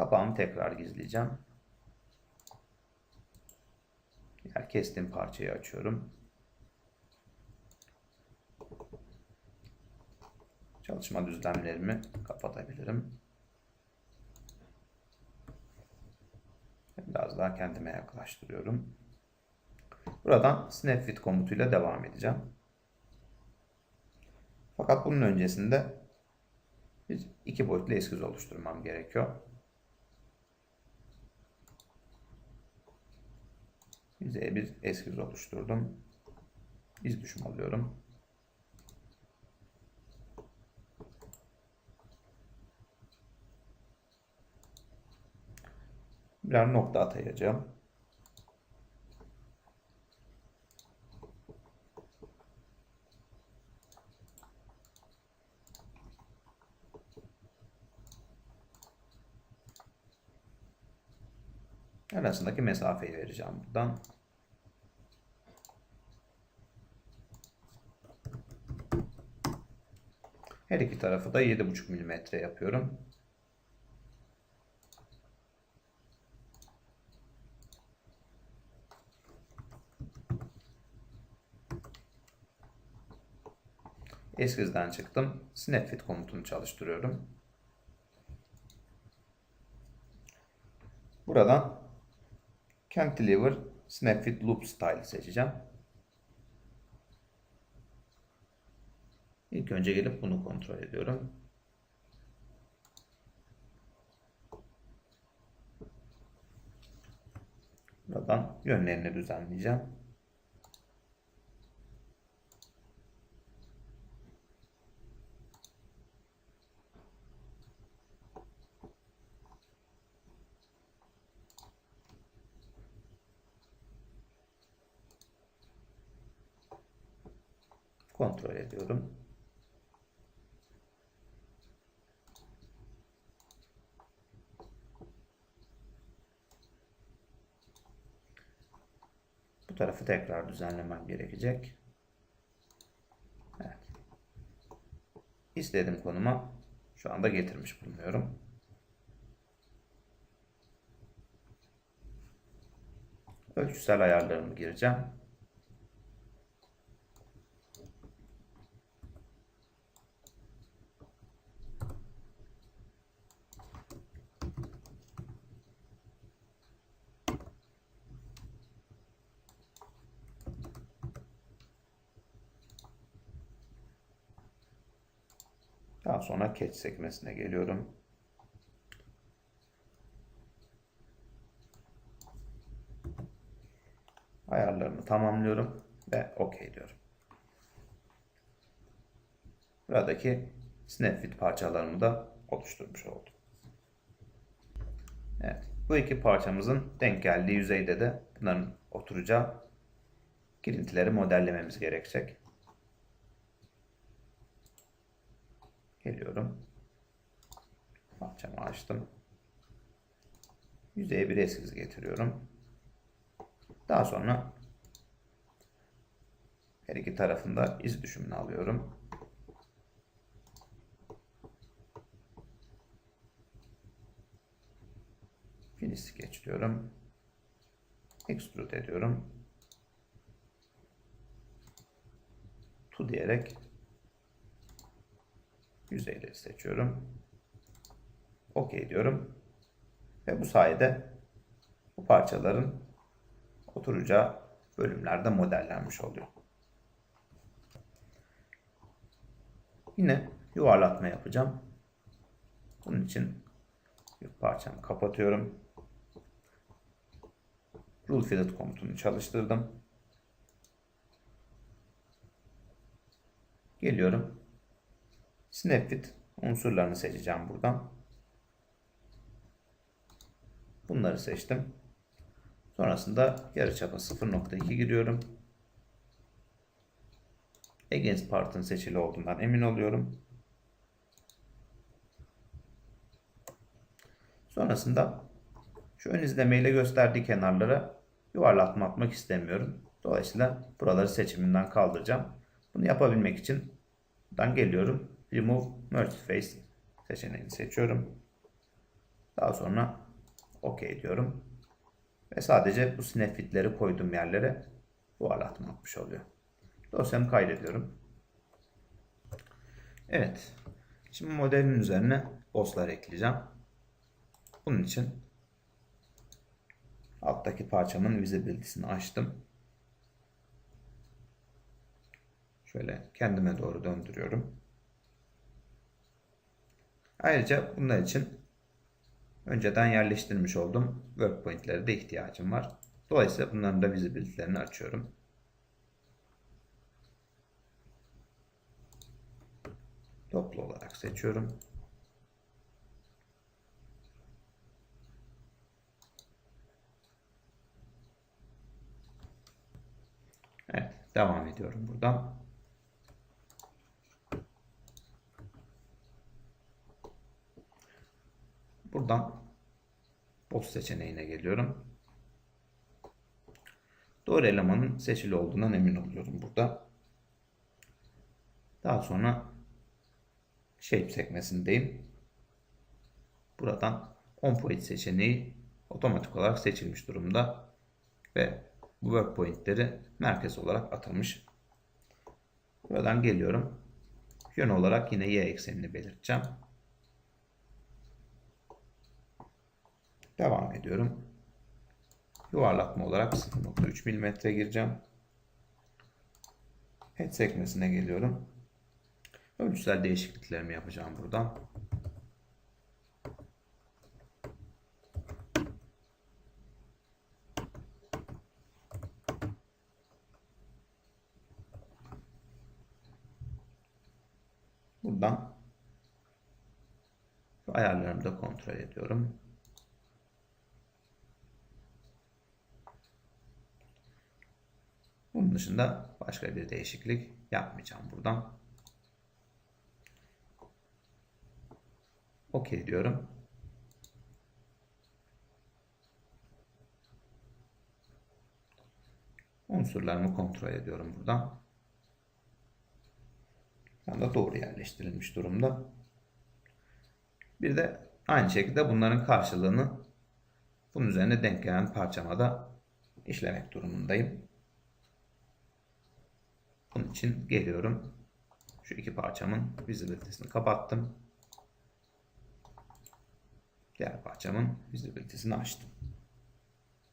Kapağımı tekrar gizleyeceğim. Diğer kestiğim parçayı açıyorum. Çalışma düzlemlerimi kapatabilirim. Biraz daha kendime yaklaştırıyorum. Buradan snapfit komutuyla devam edeceğim. Fakat bunun öncesinde bir iki boyutlu eskiz oluşturmam gerekiyor. Yüzeye bir eskiz oluşturdum. İz düşüm alıyorum. Birer nokta atayacağım. Arasındaki mesafeyi vereceğim buradan. Her iki tarafı da 7,5 mm yapıyorum. Eskizden çıktım. Snapfit komutunu çalıştırıyorum. Buradan Cantilever Snapfit Loop Style seçeceğim. İlk önce gelip bunu kontrol ediyorum. Buradan yönlerini düzenleyeceğim. Kontrol ediyorum. Bu tarafı tekrar düzenlemem gerekecek. Evet. İstediğim konuma şu anda getirmiş bulunuyorum. Ölçüsel ayarlarımı gireceğim. Daha sonra catch sekmesine geliyorum. Ayarlarımı tamamlıyorum ve OK diyorum. Buradaki Snapfit parçalarımı da oluşturmuş oldum. Evet, bu iki parçamızın denk geldiği yüzeyde de bunların oturacağı girintileri modellememiz gerekecek. Geliyorum. Parçamı açtım. Yüzeye bir eskiz getiriyorum. Daha sonra her iki tarafında iz düşümünü alıyorum. Finish'i geçiriyorum. Extrude ediyorum. Tu diyerek yüzeyleri seçiyorum. OK diyorum. Ve bu sayede bu parçaların oturacağı bölümlerde modellenmiş oluyor. Yine yuvarlatma yapacağım. Bunun için bir parçamı kapatıyorum. Rule Fillet komutunu çalıştırdım. Geliyorum. Snapfit unsurlarını seçeceğim buradan. Bunları seçtim. Sonrasında yarıçapı 0.2 giriyorum. Against part'ın seçili olduğundan emin oluyorum. Sonrasında şu ön izlemeyle gösterdiği kenarlara yuvarlatma atmak istemiyorum. Dolayısıyla buraları seçiminden kaldıracağım. Bunu yapabilmek için buradan geliyorum. Remove Merge Face seçeneğini seçiyorum. Daha sonra OK diyorum. Ve sadece bu snap fitleri koyduğum yerlere yuvarlatma atmış oluyor. Dosyamı kaydediyorum. Evet. Şimdi modelin üzerine bosslar ekleyeceğim. Bunun için alttaki parçamın visibility'sini açtım. Şöyle kendime doğru döndürüyorum. Ayrıca bunlar için önceden yerleştirmiş olduğum work point'lere de ihtiyacım var. Dolayısıyla bunların da visibility'lerini açıyorum. Toplu olarak seçiyorum. Evet, devam ediyorum buradan. Buradan boss seçeneğine geliyorum. Doğru elemanın seçili olduğundan emin oluyorum burada. Daha sonra Shape sekmesindeyim. Buradan On Point seçeneği otomatik olarak seçilmiş durumda. Ve bu work pointleri merkez olarak atılmış. Buradan geliyorum. Yön olarak yine y eksenini belirteceğim. Devam ediyorum. Yuvarlatma olarak 0.3 mm gireceğim. Head sekmesine geliyorum. Ölçüsel değişikliklerimi yapacağım buradan. Buradan ayarlarımı da kontrol ediyorum. Bunun dışında başka bir değişiklik yapmayacağım buradan. OK diyorum. Unsurlarımı kontrol ediyorum buradan. Şu anda doğru yerleştirilmiş durumda. Bir de aynı şekilde bunların karşılığını bunun üzerine denk gelen parçamada işlemek durumundayım. Bunun için geliyorum. Şu iki parçamın visibility'sini kapattım. Diğer parçamın visibility'sini açtım.